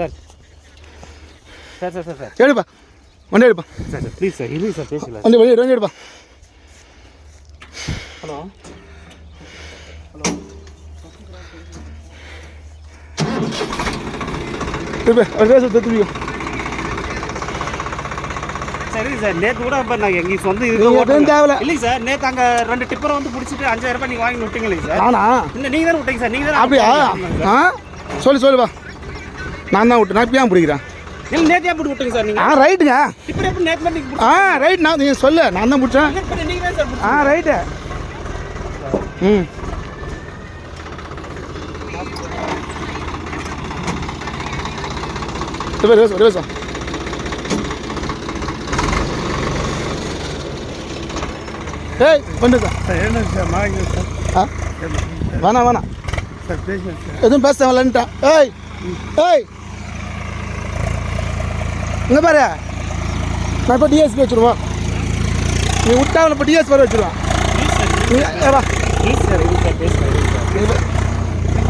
Sir sir sir sir sir எடுப்பா வண்டி எடுப்பா சார் சார் ப்ளீஸ் சார் இல்லை சார் பேசல வண்டி வண்டி வண்டி எடுப்பா ஹலோ அவர் பேச திருப்பி சரி சார் நேற்று கூட இப்போ நாங்கள் எங்கள் சொந்த இது எதுவும் தேவையில்ல. இல்லைங்க சார் நேற்று அங்கே ரெண்டு டிப்பரை வந்து பிடிச்சிட்டு அஞ்சாயிரம் ரூபாய் நீங்கள் வாங்கி விட்டீங்க இல்லைங்க சார் இல்லை நீங்கள் தானே விட்டீங்க சார் நீங்கள் தானே அப்படியா ஆ சொல்லு சொல்லுப்பா நான் தான் விட்டு நான் இப்போ ஏன் பிடிக்கிறேன்? இல்லை நேற்று எப்படி விட்டீங்க சார் ஆ நீங்கள் ரைட்டுங்க. டிப்பர் எப்படி நேற்று ஆ ரைட் நான் நீங்கள் சொல்லு. நான் தான் பிடிச்சேன். ஆ ரைட்டு. ம். சரி பேச பேச ஏய் பண்ணு சார். சார் என்ன சார்? மாறிங்க சார். ஆ? வேணாம் வேணாம். சார் பேசுங்க சார். எதுவும் பேச வரலன்ட்டான் ஏய் ஏய். இங்கே பாரு. நான் இப்போ டிஎஸ்பி வச்சுருவோம். நீ விட்டாவில் இப்போ டிஎஸ்பி வர வச்சுருவான்.